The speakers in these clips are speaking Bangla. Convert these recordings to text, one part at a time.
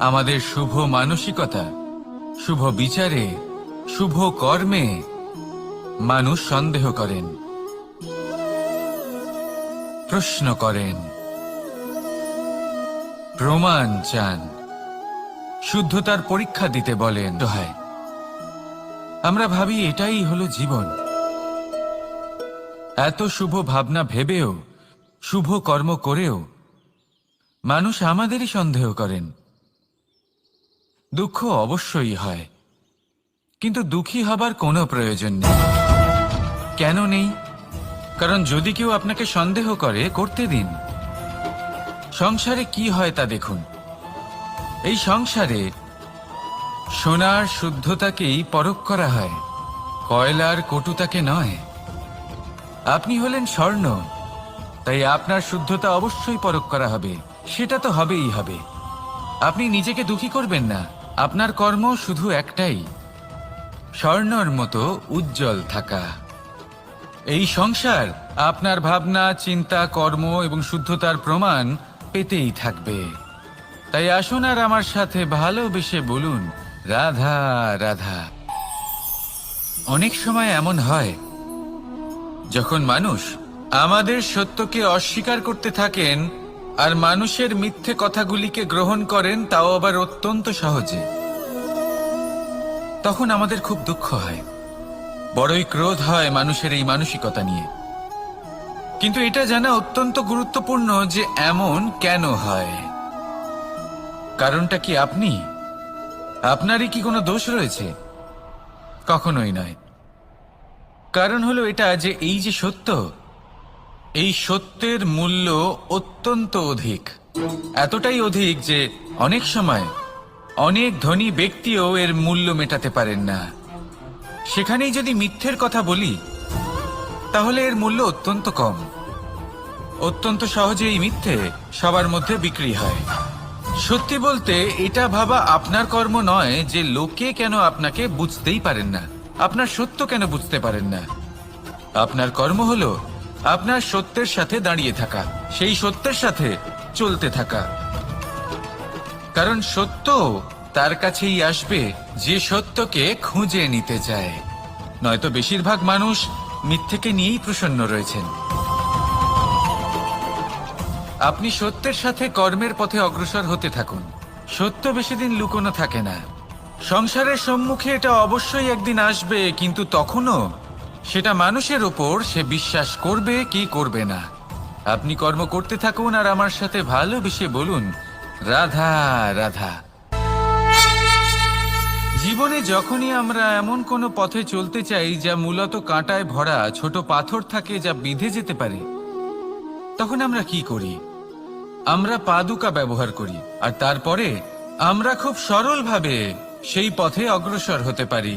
আমাদের শুভ মানসিকতা, শুভ বিচারে, শুভ কর্মে মানুষ সন্দেহ করেন, প্রশ্ন করেন, প্রমাণ চান, শুদ্ধতার পরীক্ষা দিতে বলেন হয়। আমরা ভাবি এটাই হলো জীবন। এত শুভ ভাবনা ভেবেও, শুভ কর্ম করেও মানুষ আমাদেরই সন্দেহ করেন। দুঃখ অবশ্যই হয়। কিন্তু দুঃখী হবার কোনো প্রয়োজন নেই। কেন নেই? কারণ যদি কেউ আপনাকে সন্দেহ করে, করতে দিন। সংসারে কি হয় তা দেখুন। এই সংসারে সোনার শুদ্ধতাকেই পরখ করা হয়, কয়লার কটুতাকে নয়। আপনি হলেন স্বর্ণ, তাই আপনার শুদ্ধতা অবশ্যই পরখ করা হবে, সেটা তো হবেই হবে। আপনি নিজেকে দুঃখী করবেন না। আপনার কর্ম শুধু একটাই। স্বর্ণর মতো উজ্জ্বল থাকা। এই সংসার আপনার ভাবনা, চিন্তা, কর্ম এবং শুদ্ধতার প্রমাণ পেতেই থাকবে। তাই আসুন আর আমার সাথে ভালোবেসে বলুন, রাধা রাধা। অনেক সময় এমন হয়, যখন মানুষ আমাদের সত্যকে অস্বীকার করতে থাকেন আর মানুষের মিথ্যে কথাগুলিকে গ্রহণ করেন, তাও আবার অত্যন্ত সহজে। তখন আমাদের খুব দুঃখ হয়। বড়ই ক্রোধ হয় মানুষের এই মানসিকতা নিয়ে। কিন্তু এটা জানা অত্যন্ত গুরুত্বপূর্ণ যে এমন কেন হয়। কারণটা কি আপনি? আপনারই কি কোনো দোষ রয়েছে? কখনোই নয়। কারণ হলো এটা যে এই যে সত্য এই সত্যের মূল্য অত্যন্ত অধিক। এতটাই অধিক যে অনেক সময় অনেক ধনী ব্যক্তিও এর মূল্য মেটাতে পারেন না। সেখানেই যদি মিথ্যের কথা বলি, তাহলে এর মূল্য অত্যন্ত কম। অত্যন্ত সহজে এই মিথ্যে সবার মধ্যে বিক্রি হয়। সত্যি বলতে, এটা ভাবা আপনার কর্ম নয় যে লোকে কেন আপনাকে বুঝতেই পারেন না। আপনার সত্য কেন বুঝতে পারেন না? আপনার কর্ম হলো আপনার সত্যের সাথে দাঁড়িয়ে থাকা, সেই সত্যের সাথে চলতে থাকা। কারণ সত্য তার কাছেই আসবে, যে সত্যকে খুঁজে নিতে চায়। নয়তো বেশিরভাগ মানুষ মিথ্যেকে নিয়েই প্রসন্ন রয়েছেন। আপনি সত্যের সাথে কর্মের পথে অগ্রসর হতে থাকুন। সত্য বেশি দিন লুকোনো থাকে না। সংসারের সম্মুখে এটা অবশ্যই একদিন আসবে, কিন্তু তখনও সেটা মানুষের ওপর সে বিশ্বাস করবে কি করবে না। আপনি কর্ম করতে থাকুন আর আমার সাথে ভালোবেসে বলুন, রাধা রাধা। জীবনে যখনই আমরা এমন কোনো পথে চলতে চাই যা মূলত কাঁটায় ভরা ছোট পাথর থাকে যা বিঁধে যেতে পারে, তখন আমরা কি করি? আমরা পাদুকা ব্যবহার করি, আর তারপরে আমরা খুব সরলভাবে সেই পথে অগ্রসর হতে পারি।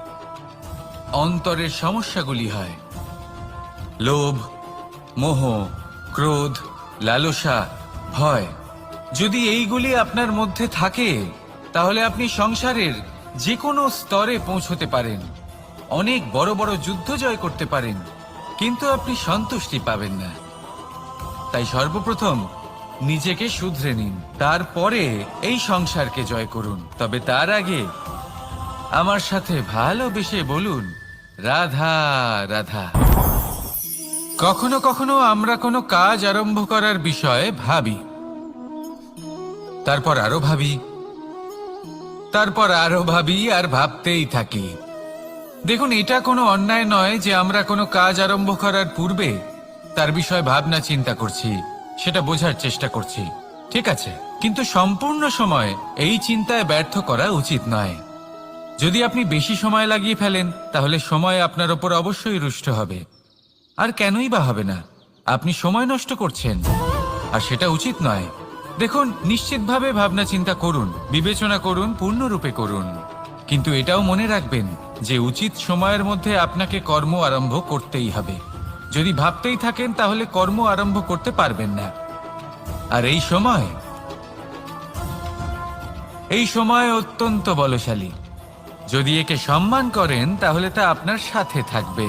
অন্তরের সমস্যাগুলি হয়। লোভ, মোহ, ক্রোধ, লালসা, ভয়। যদি এইগুলি আপনার মধ্যে থাকে, তাহলে আপনি সংসারের যে কোনো স্তরে পৌঁছতে পারেন। অনেক বড় বড় যুদ্ধ জয় করতে পারেন, কিন্তু আপনি সন্তুষ্টি পাবেন না। তাই সর্বপ্রথম নিজেকে শুধরে নিন। তারপরে এই সংসারকে জয় করুন। তবে তার আগে আমার সাথে ভালোবেসে বলুন রাধা রাধা। কখনো কখনো আমরা কোনো কাজ আরম্ভ করার বিষয়ে ভাবি। তারপর আরও ভাবি। তারপর আরও ভাবি আর ভাবতেই থাকি। দেখুন, এটা কোনো অন্যায় নয় যে আমরা কোনো কাজ আরম্ভ করার পূর্বে তার বিষয়ে ভাবনা চিন্তা করছি, সেটা বোঝার চেষ্টা করছি। ঠিক আছে? কিন্তু সম্পূর্ণ সময় এই চিন্তায় ব্যর্থ করা উচিত নয়। যদি আপনি বেশি সময় লাগিয়ে ফেলেন, তাহলে সময় আপনার ওপর অবশ্যই রুষ্ট হবে। আর কেনই বা হবে না? আপনি সময় নষ্ট করছেন। আর সেটা উচিত নয়। দেখুন, নিশ্চিতভাবে ভাবনা চিন্তা করুন, বিবেচনা করুন, পূর্ণরূপে করুন। কিন্তু এটাও মনে রাখবেন যে উচিত সময়ের মধ্যে আপনাকে কর্ম আরম্ভ করতেই হবে। যদি ভাবতেই থাকেন, তাহলে কর্ম আরম্ভ করতে পারবেন না। আর এই সময়? এই সময় অত্যন্ত বলশালী। যদি একে সম্মান করেন, তাহলে তা আপনার সাথে থাকবে।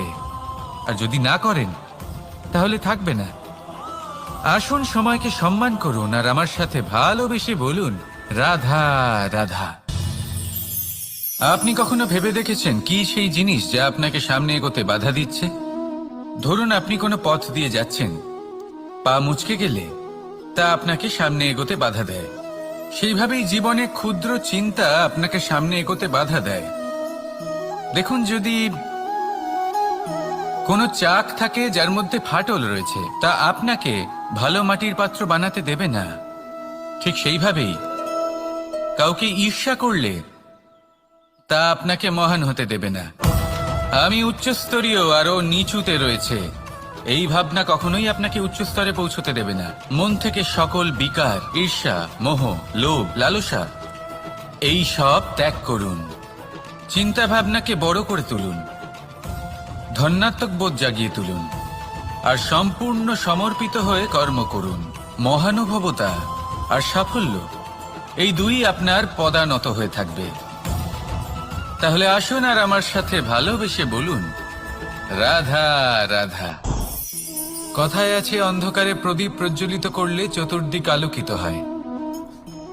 আর যদি না করেন, তাহলে থাকবে না। আসুন সময়কে সম্মান করুন, আর আমার সাথে ভালোবেসে বলুন, রাধা রাধা। আপনি কখনো ভেবে দেখেছেন কি সেই জিনিস যা আপনাকে সামনে এগোতে বাধা দিচ্ছে? ধরুন আপনি কোনো পথ দিয়ে যাচ্ছেন। পা মুচকে গেলে তা আপনাকে সামনে এগোতে বাধা দেয়। সেইভাবেই জীবনে ক্ষুদ্র চিন্তা আপনাকে সামনে এগোতে বাধা দেয়। দেখুন যদি কোনো চাক থাকে যার মধ্যে ফাটল রয়েছে, তা আপনাকে ভালো মাটির পাত্র বানাতে দেবে না। ঠিক সেইভাবেই কাউকে ঈর্ষা করলে তা আপনাকে মহান হতে দেবে না। আমি উচ্চস্তরীয় আরও নিচুতে রয়েছে। এই ভাবনা কখনোই আপনাকে উচ্চস্তরে পৌঁছতে দেবে না। মন থেকে সকল বিকার, ঈর্ষা, মোহ, লোভ, লালসা, এই সব ত্যাগ করুন। চিন্তা ভাবনাকে বড় করে তুলুন। ধন্যাত্মক বোধ জাগিয়ে তুলুন। আর সম্পূর্ণ সমর্পিত হয়ে কর্ম করুন। মহানুভবতা আর সাফল্য, এই দুই আপনার পদানত হয়ে থাকবে। তাহলে আসুন আর আমার সাথে ভালোবেসে বলুন, রাধা রাধা। কথায় আছে, অন্ধকারে প্রদীপ প্রজ্বলিত করলে চতুর্দিক আলোকিত হয়।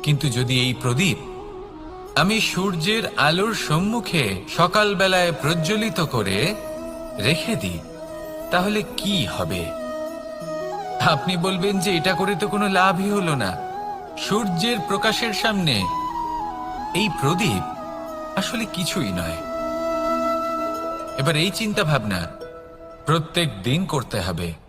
কিন্তু যদি এই প্রদীপ আমি সূর্যের আলোর সম্মুখে সকালবেলায় প্রজ্বলিত করে রেখে দিই, তাহলে কি হবে? আপনি বলবেন যে এটা করে তো কোনো লাভই হলো না। সূর্যের প্রকাশের সামনে এই প্রদীপ আসলে কিছুই নয়। এবার এই চিন্তা ভাবনা প্রত্যেক দিন করতে হবে।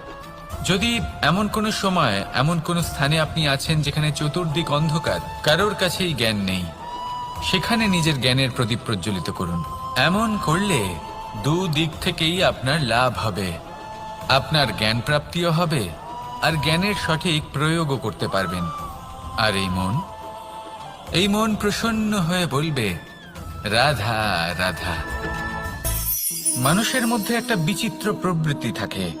যদি এমন কোনো সময়, এমন কোনো স্থানে আপনি আছেন যেখানে চতুর্দিক অন্ধকার, কারোর কাছেই জ্ঞান নেই, সেখানে নিজের জ্ঞানের প্রদীপ প্রজ্বলিত করুন। এমন করলে দু দিক থেকেই আপনার লাভ হবে। আপনার জ্ঞান প্রাপ্তিও হবে, আর জ্ঞানের সঠিক প্রয়োগও করতে পারবেন। আর এই মন? এই মন প্রসন্ন হয়ে বলবে, রাধা রাধা। মানুষের মধ্যে একটা বিচিত্র প্রবৃত্তি থাকে।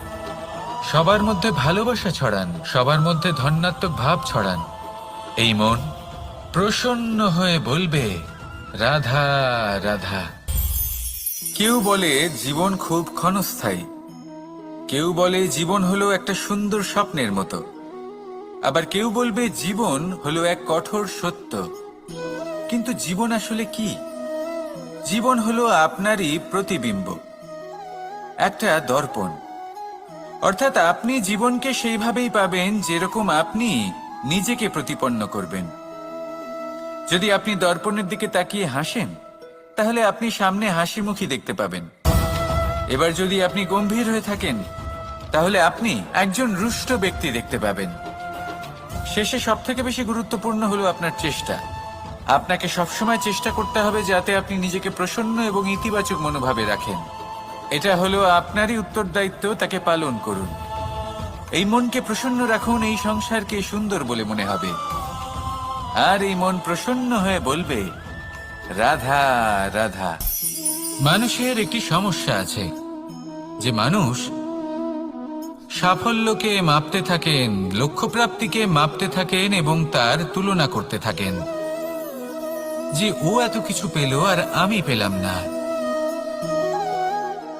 সবার মধ্যে ভালোবাসা ছড়ান, সবার মধ্যে ধন্যাত্মক ভাব ছড়ান। এই মন প্রসন্ন হয়ে বলবে, রাধা রাধা। কেউ বলে জীবন খুব ক্ষণস্থায়ী। কেউ বলে জীবন হলো একটা সুন্দর স্বপ্নের মতো। আবার কেউ বলবে জীবন হলো এক কঠোর সত্য। কিন্তু জীবন আসলে কি? জীবন হলো আপনারই প্রতিবিম্ব। একটা দর্পণ। অর্থাৎ আপনি জীবনকে সেইভাবেই পাবেন যেরকম আপনি নিজেকে প্রতিপন্ন করবেন। যদি আপনি দর্পণের দিকে তাকিয়ে হাসেন, তাহলে আপনি সামনে হাসি মুখী দেখতে পাবেন। এবার যদি আপনি গম্ভীর হয়ে থাকেন, তাহলে আপনি একজন রুষ্ট ব্যক্তি দেখতে পাবেন। শেষে সব থেকে বেশি গুরুত্বপূর্ণ হলো আপনার চেষ্টা। আপনাকে সবসময় চেষ্টা করতে হবে যাতে আপনি নিজেকে প্রসন্ন এবং ইতিবাচক মনোভাবে রাখেন। এটা হলো আপনারই উত্তরদায়িত্ব, তাকে পালন করুন। এই মনকে প্রসন্ন রাখুন, এই সংসারকে সুন্দর বলে মনে হবে। আর এই মন প্রসন্ন হয়ে বলবে, রাধা রাধা। মানুষের একটি সমস্যা আছে, যে মানুষ সাফল্যকে মাপতে থাকেন, লক্ষ্যপ্রাপ্তিকে মাপতে থাকেন এবং তার তুলনা করতে থাকেন। যে ও এত কিছু পেল আর আমি পেলাম না।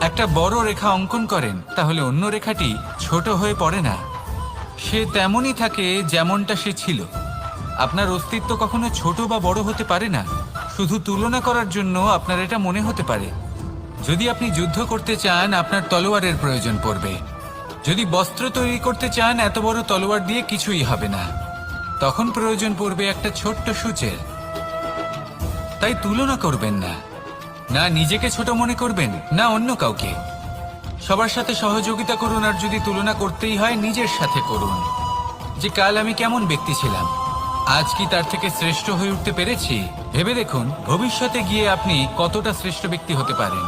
একটা বড় রেখা অঙ্কন করেন, তাহলে অন্য রেখাটি ছোট হয়ে পড়ে না। সে তেমনই থাকে যেমনটা সে ছিল। আপনার অস্তিত্ব কখনো ছোট বা বড় হতে পারে না। শুধু তুলনা করার জন্য আপনার এটা মনে হতে পারে। যদি আপনি যুদ্ধ করতে চান, আপনার তলোয়ারের প্রয়োজন পড়বে। যদি বস্ত্র তৈরি করতে চান, এত বড় তলোয়ার দিয়ে কিছুই হবে না। তখন প্রয়োজন পড়বে একটা ছোট্ট সূচের। তাই তুলনা করবেন না। না নিজেকে ছোট মনে করবেন, না অন্য কাউকে। সবার সাথে সহযোগিতা করুন আর যদি তুলনা করতেই হয়, নিজের সাথে করুন। যে কাল আমি কেমন ব্যক্তি ছিলাম, আজ কি তার থেকে শ্রেষ্ঠ হয়ে উঠতে পেরেছি? ভেবে দেখুন, ভবিষ্যতে গিয়ে আপনি কতটা শ্রেষ্ঠ ব্যক্তি হতে পারেন।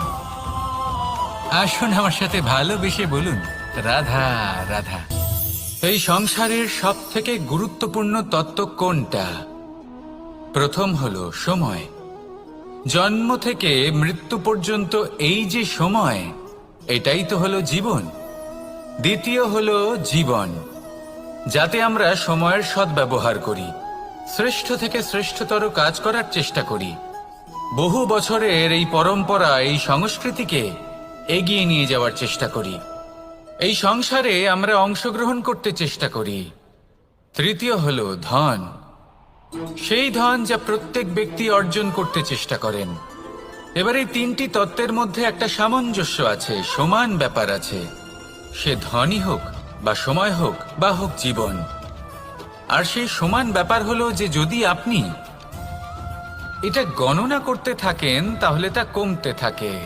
আসুন আমার সাথে ভালোবেসে বলুন, রাধা রাধা। এই সংসারের সব থেকে গুরুত্বপূর্ণ তত্ত্ব কোনটা? প্রথম হলো সময়। জন্ম থেকে মৃত্যু পর্যন্ত এই যে সময়, এটাই তো হলো জীবন। দ্বিতীয় হলো জীবন, যাতে আমরা সময়ের সদ্ব্যবহার করি, শ্রেষ্ঠ থেকে শ্রেষ্ঠতর কাজ করার চেষ্টা করি। বহু বছরের এই পরম্পরা, এই সংস্কৃতিকে এগিয়ে নিয়ে যাওয়ার চেষ্টা করি। এই সংসারে আমরা অংশগ্রহণ করতে চেষ্টা করি। তৃতীয় হলো ধন সেই ধন যা প্রত্যেক ব্যক্তি অর্জন করতে চেষ্টা করেন। এবার এই তিনটি তত্ত্বের মধ্যে একটা সামঞ্জস্য আছে, সমান ব্যাপার আছে। সে ধনই হোক, বা সময় হোক, বা হোক জীবন। আর সেই সমান ব্যাপার হলো যে যদি আপনি এটা গণনা করতে থাকেন, তাহলে তা কমতে থাকে।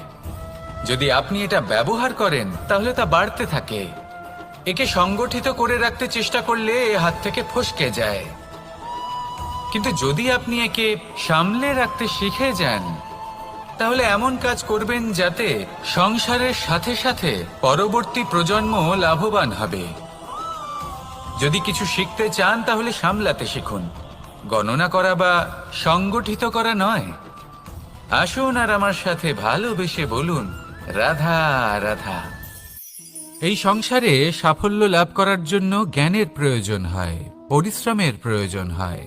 যদি আপনি এটা ব্যবহার করেন, তাহলে তা বাড়তে থাকে। একে সংগঠিত করে রাখতে চেষ্টা করলে এ হাত থেকে ফসকে যায়। কিন্তু যদি আপনি একে সামলে রাখতে শিখে যান, তাহলে এমন কাজ করবেন যাতে সংসারের সাথে সাথে পরবর্তী প্রজন্ম লাভবান হবে। যদি কিছু শিখতে চান, তাহলে সামলাতে শিখুন। গণনা করা বা সংগঠিত করা নয়। আসুন আর আমার সাথে ভালোবেসে বলুন, রাধা রাধা। এই সংসারে সাফল্য লাভ করার জন্য জ্ঞানের প্রয়োজন হয়, পরিশ্রমের প্রয়োজন হয়।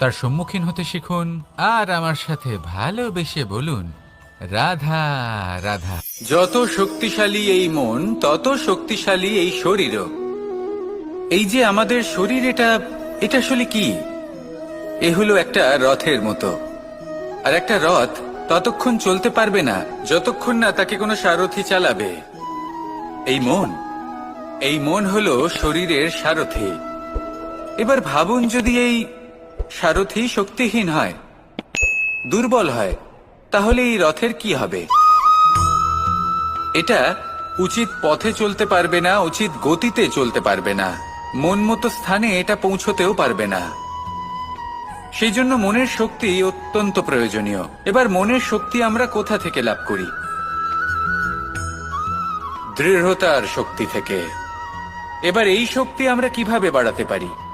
তার সম্মুখীন হতে শিখুন আর আমার সাথে ভালোবেসে বলুন, রাধা রাধা। যত শক্তিশালী এই মন, তত শক্তিশালী এই শরীরও। এই যে আমাদের শরীর, এটা এটা আসলে কি? এ হলো একটা রথের মতো। আর একটা রথ ততক্ষণ চলতে পারবে না, যতক্ষণ না তাকে কোনো সারথি চালাবে। এই মন এই মন হলো শরীরের সারথি। এবার ভাবুন যদি এই সারথি শক্তিহীন হয়, দুর্বল হয়, তাহলে এই রথের কি হবে? এটা উচিত পথে চলতে পারবে না, উচিত গতিতে চলতে পারবে না। মন মতো স্থানে এটা পৌঁছতেও পারবে না। সেই জন্য মনের শক্তি অত্যন্ত প্রয়োজনীয়। এবার মনের শক্তি আমরা কোথা থেকে লাভ করি? দৃঢ়তার শক্তি থেকে। এবার এই শক্তি আমরা কীভাবে বাড়াতে পারি?